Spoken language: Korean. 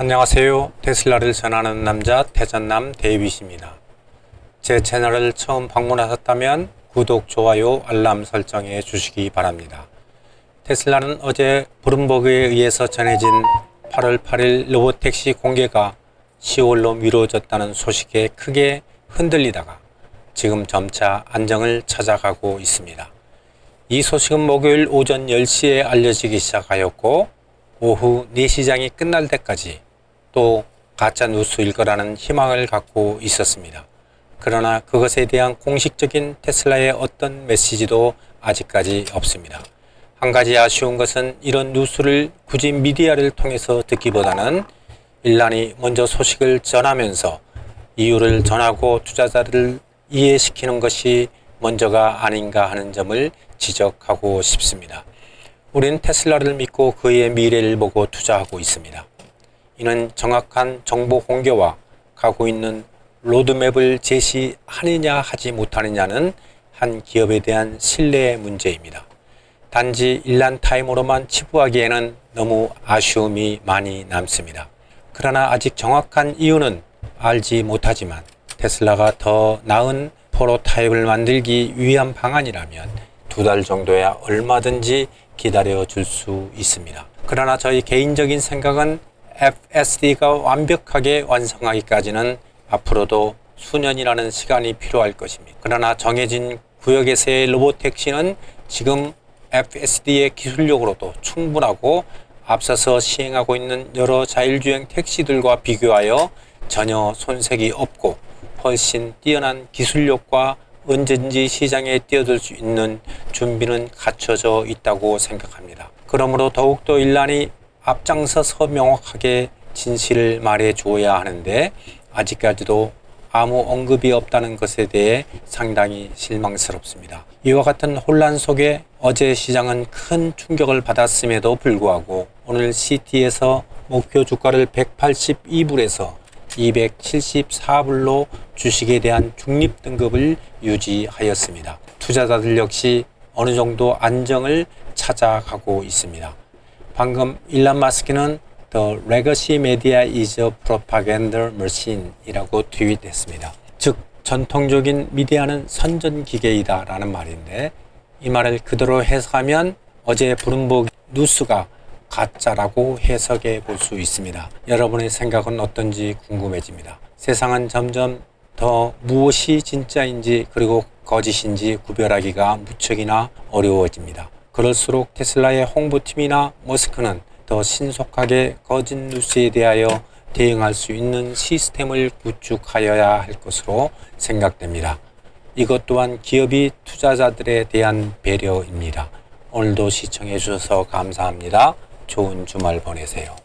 안녕하세요. 테슬라를 전하는 남자 태전남 데이빗입니다. 제 채널을 처음 방문하셨다면 구독, 좋아요, 알람 설정해 주시기 바랍니다. 테슬라는 어제 브룸버그에 의해서 전해진 8월 8일 로봇택시 공개가 10월로 미뤄졌다는 소식에 크게 흔들리다가 지금 점차 안정을 찾아가고 있습니다. 이 소식은 목요일 오전 10시에 알려지기 시작하였고 오후 4시장이 끝날 때까지 또 가짜 뉴스일 거라는 희망을 갖고 있었습니다. 그러나 그것에 대한 공식적인 테슬라의 어떤 메시지도 아직까지 없습니다. 한 가지 아쉬운 것은 이런 뉴스를 굳이 미디어를 통해서 듣기보다는 일란이 먼저 소식을 전하면서 이유를 전하고 투자자를 이해시키는 것이 먼저가 아닌가 하는 점을 지적하고 싶습니다. 우린 테슬라를 믿고 그의 미래를 보고 투자하고 있습니다. 이는 정확한 정보 공개와 가고 있는 로드맵을 제시하느냐 하지 못하느냐는 한 기업에 대한 신뢰의 문제입니다. 단지 일란 타임으로만 치부하기에는 너무 아쉬움이 많이 남습니다. 그러나 아직 정확한 이유는 알지 못하지만 테슬라가 더 나은 프로타입을 만들기 위한 방안이라면 두 달 정도야 얼마든지 기다려 줄 수 있습니다. 그러나 저희 개인적인 생각은 FSD가 완벽하게 완성하기까지는 앞으로도 수년이라는 시간이 필요할 것입니다. 그러나 정해진 구역에서의 로봇 택시는 지금 FSD의 기술력으로도 충분하고 앞서서 시행하고 있는 여러 자율주행 택시들과 비교하여 전혀 손색이 없고 훨씬 뛰어난 기술력과 언제든지 시장에 뛰어들 수 있는 준비는 갖춰져 있다고 생각합니다. 그러므로 더욱더 일란이 앞장서 서 명확하게 진실을 말해 주어야 하는데 아직까지도 아무 언급이 없다는 것에 대해 상당히 실망스럽습니다. 이와 같은 혼란 속에 어제 시장은 큰 충격을 받았음에도 불구하고 오늘 CT에서 목표 주가를 182불에서 274불로 주식에 대한 중립 등급을 유지하였습니다. 투자자들 역시 어느 정도 안정을 찾아가고 있습니다. 방금 일란 마스크는 The legacy media is a propaganda machine 이라고 트윗했습니다. 즉, 전통적인 미디어는 선전기계이다 라는 말인데 이 말을 그대로 해석하면 어제 브룸버그 뉴스가 가짜라고 해석해 볼 수 있습니다. 여러분의 생각은 어떤지 궁금해집니다. 세상은 점점 더 무엇이 진짜인지 그리고 거짓인지 구별하기가 무척이나 어려워집니다. 그럴수록 테슬라의 홍보팀이나 머스크는 더 신속하게 거짓 뉴스에 대하여 대응할 수 있는 시스템을 구축하여야 할 것으로 생각됩니다. 이것 또한 기업이 투자자들에 대한 배려입니다. 오늘도 시청해 주셔서 감사합니다. 좋은 주말 보내세요.